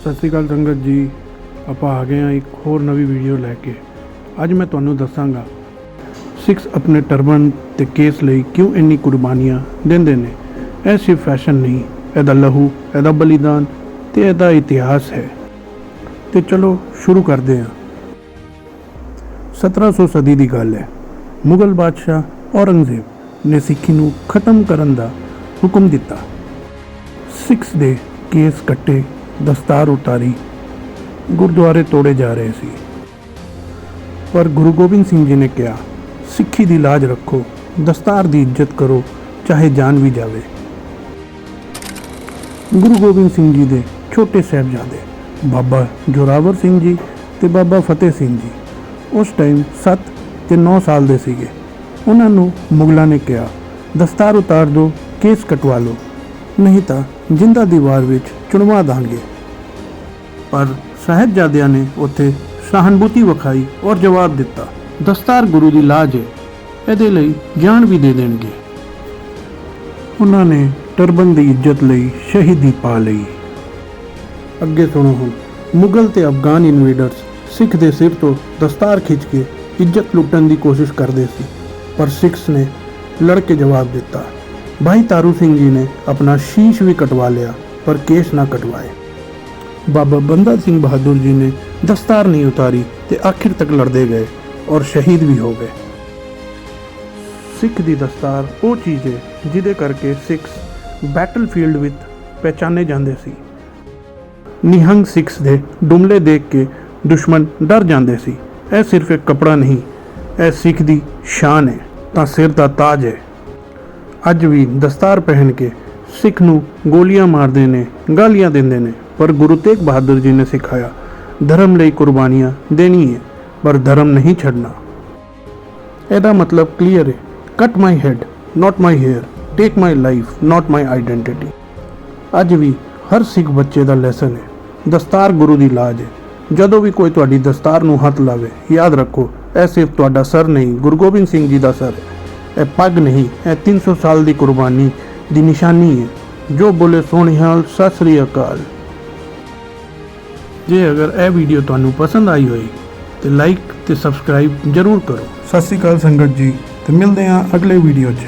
ਸਤਿ ਸ਼੍ਰੀ ਅਕਾਲ ਸੰਗਤ ਜੀ। ਆਪਾਂ ਆ ਗਏ ਹਾਂ ਇੱਕ ਹੋਰ ਨਵੀਂ ਵੀਡੀਓ ਲੈ ਕੇ। ਅੱਜ ਮੈਂ ਤੁਹਾਨੂੰ ਦੱਸਾਂਗਾ ਸਿੱਖਸ ਆਪਣੇ ਟਰਬਨ ਤੇ ਕੇਸ ਲਈ ਕਿਉਂ ਇੰਨੀ ਕੁਰਬਾਨੀਆਂ ਦਿੰਦੇ ਨੇ। ਇਹ ਸਿਰਫ ਫੈਸ਼ਨ ਨਹੀਂ, ਇਹਦਾ ਲਹੂ, ਇਹਦਾ ਬਲੀਦਾਨ ਤੇ ਇਹਦਾ ਇਤਿਹਾਸ ਹੈ। ਤੇ ਚਲੋ ਸ਼ੁਰੂ ਕਰਦੇ ਹਾਂ। 1700 ਸਦੀ ਦੀ ਗੱਲ ਹੈ। ਮੁਗਲ ਬਾਦਸ਼ਾਹ ਔਰੰਗਜ਼ੇਬ ਨੇ ਸਿੱਖੀ ਨੂੰ ਖਤਮ ਕਰਨ ਦਾ ਹੁਕਮ ਦਿੱਤਾ। ਸਿੱਖਸ ਦੇ ਕੇਸ ਕੱਟੇ ਦਸਤਾਰ ਉਤਾਰੀ। ਗੁਰਦੁਆਰੇ ਤੋੜੇ ਜਾ ਰਹੇ ਸੀ। ਪਰ ਗੁਰੂ ਗੋਬਿੰਦ ਸਿੰਘ ਜੀ ਨੇ ਕਿਹਾ, ਸਿੱਖੀ ਦੀ ਲਾਜ ਰੱਖੋ, ਦਸਤਾਰ ਦੀ ਇੱਜ਼ਤ ਕਰੋ, ਚਾਹੇ ਜਾਨ ਵੀ ਜਾਵੇ। ਗੁਰੂ ਗੋਬਿੰਦ ਸਿੰਘ ਜੀ ਦੇ ਛੋਟੇ ਸਾਹਿਬਜ਼ਾਦੇ, ਬਾਬਾ ਜੋਰਾਵਰ ਸਿੰਘ ਜੀ ਤੇ ਬਾਬਾ ਫਤਿਹ ਸਿੰਘ ਜੀ, ਉਸ ਟਾਈਮ 7 ਤੇ 9 ਸਾਲ ਦੇ ਸੀਗੇ। ਉਹਨਾਂ ਨੂੰ ਮੁਗਲਾਂ ਨੇ ਕਿਹਾ, ਦਸਤਾਰ ਉਤਾਰ ਦਿਓ, ਕੇਸ ਕਟਵਾ ਲਓ, ਨਹੀਂ ਤਾਂ ਜਿੰਦਾ ਦੀਵਾਰ ਵਿੱਚ ਚੁਣਵਾ ਦਾਂਗੇ। ਪਰ ਸਾਹਿਬਜ਼ਾਦਿਆਂ ਨੇ ਉੱਥੇ ਸਹਾਨੁਭੂਤੀ ਵਿਖਾਈ ਔਰ ਜਵਾਬ ਦਿੱਤਾ, ਦਸਤਾਰ ਗੁਰੂ ਦੀ ਲਾਜ ਹੈ ਇਹਦੇ ਲਈ ਜਾਨ ਵੀ ਦੇ ਦੇਣਗੇ। ਉਹਨਾਂ ਨੇ ਟਰਬਨ ਦੀ ਇੱਜ਼ਤ ਲਈ ਸ਼ਹੀਦੀ ਪਾ ਲਈ। ਅੱਗੇ ਸੁਣੋ ਹੁਣ, ਮੁਗਲ ਤੇ ਅਫਗਾਨ ਇਨਵੇਡਰਸ ਸਿੱਖ ਦੇ ਸਿਰ ਤੋਂ ਦਸਤਾਰ ਖਿੱਚ ਕੇ ਇੱਜ਼ਤ ਲੁੱਟਣ ਦੀ ਕੋਸ਼ਿਸ਼ ਕਰਦੇ ਸੀ, ਪਰ ਸਿੱਖਸ ਨੇ ਲੜ ਕੇ ਜਵਾਬ ਦਿੱਤਾ, ਭਾਈ ਤਾਰੂ ਸਿੰਘ ਜੀ ਨੇ ਆਪਣਾ ਸ਼ੀਸ਼ ਵੀ ਕਟਵਾ ਲਿਆ, ਪਰ ਕੇਸ ਨਾ ਕਟਵਾਏ। ਬਾਬਾ ਬੰਦਾ ਸਿੰਘ ਬਹਾਦਰ ਜੀ ਨੇ ਦਸਤਾਰ ਨਹੀਂ ਉਤਾਰੀ ਤੇ ਆਖਿਰ ਤੱਕ ਲੜਦੇ ਗਏ ਔਰ ਸ਼ਹੀਦ ਵੀ ਹੋ ਗਏ। ਸਿੱਖ ਦੀ ਦਸਤਾਰ ਉਹ ਚੀਜ਼ ਹੈ ਜਿਹਦੇ ਕਰਕੇ ਸਿੱਖਸ ਬੈਟਲਫੀਲਡ ਵਿੱਚ ਪਹਿਚਾਨੇ ਜਾਂਦੇ ਸੀ। ਨਿਹੰਗ ਸਿੱਖ ਦੇ ਡੁਮਲੇ ਦੇਖ ਕੇ ਦੁਸ਼ਮਣ ਡਰ ਜਾਂਦੇ ਸੀ। ਇਹ ਸਿਰਫ ਇੱਕ ਕਪੜਾ ਨਹੀਂ, ਇਹ ਸਿੱਖ ਦੀ ਸ਼ਾਨ ਹੈ, ਤਾਂ ਸਿਰ ਦਾ ਤਾਜ ਹੈ। ਅੱਜ ਵੀ ਦਸਤਾਰ ਪਹਿਨ ਕੇ ਸਿੱਖ ਨੂੰ ਗੋਲੀਆਂ ਮਾਰਦੇ ਨੇ, ਗਾਲੀਆਂ ਦਿੰਦੇ ਨੇ। ਪਰ ਗੁਰੂ ਤੇਗ ਬਹਾਦਰ ਜੀ ਨੇ ਸਿਖਾਇਆ, ਧਰਮ ਲਈ ਕੁਰਬਾਨੀਆਂ ਦੇਣੀ ਹੈ, ਪਰ ਧਰਮ ਨਹੀਂ ਛੱਡਣਾ। ਇਹਦਾ ਮਤਲਬ ਕਲੀਅਰ ਹੈ cut my head not my hair take my life not my identity ਅੱਜ ਵੀ ਹਰ ਸਿੱਖ ਬੱਚੇ ਦਾ ਲੈਸਨ ਹੈ, ਦਸਤਾਰ ਗੁਰੂ ਦੀ ਲਾਜ ਹੈ। ਜਦੋਂ ਵੀ ਕੋਈ ਤੁਹਾਡੀ ਦਸਤਾਰ ਨੂੰ ਹੱਥ ਲਾਵੇ, ਯਾਦ ਰੱਖੋ, ਇਹ ਸਿਰਫ ਤੁਹਾਡਾ ਸਰ ਨਹੀਂ, ਗੁਰੂ ਗੋਬਿੰਦ ਸਿੰਘ ਜੀ ਦਾ ਸਰ ਹੈ। ਇਹ ਪੱਗ ਨਹੀਂ, ਇਹ 300 ਸਾਲ ਦੀ ਕੁਰਬਾਨੀ ਦੀ ਨਿਸ਼ਾਨੀ ਹੈ। ਜੋ ਬੋਲੇ ਸੋਹਣਿਆਲ ਸਤਿ ਸ੍ਰੀ ਅਕਾਲ। ਜੇ ਅਗਰ ਇਹ ਵੀਡੀਓ ਤੁਹਾਨੂੰ ਪਸੰਦ ਆਈ ਹੋਈ ਤੇ ਲਾਈਕ ਤੇ ਸਬਸਕ੍ਰਾਈਬ ਜਰੂਰ ਕਰੋ। ਸਤਿ ਸ੍ਰੀ ਅਕਾਲ ਸੰਗਤ ਜੀ, ਤੇ ਮਿਲਦੇ ਹਾਂ ਅਗਲੇ ਵੀਡੀਓ 'ਚ।